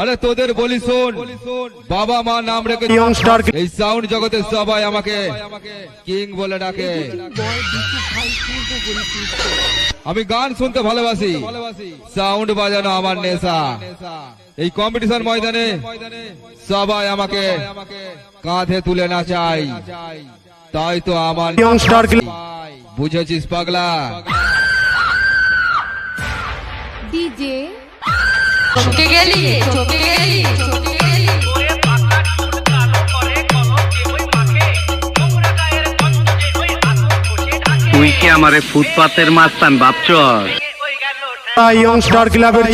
আরে তোদের বলি শোন বাবা মা নাম রেখে ইয়ং স্টার এই সাউন্ড জগতের সবাই আমাকে কিং বলে ডাকে। আমি গান শুনতে ভালোবাসি। সাউন্ড বাজানো আমার নেশা। এই কম্পিটিশন ময়দানে সবাই আমাকে কাঁধে তুলে না চাই। তাই তো আমার ইয়ং স্টার বুঝেছিস পাগলা? ডিজে গেলি? তুই কি আমারে ফুটপাতের মাস্তান ভাবছস? ওই ইয়ং স্টার ক্লাবের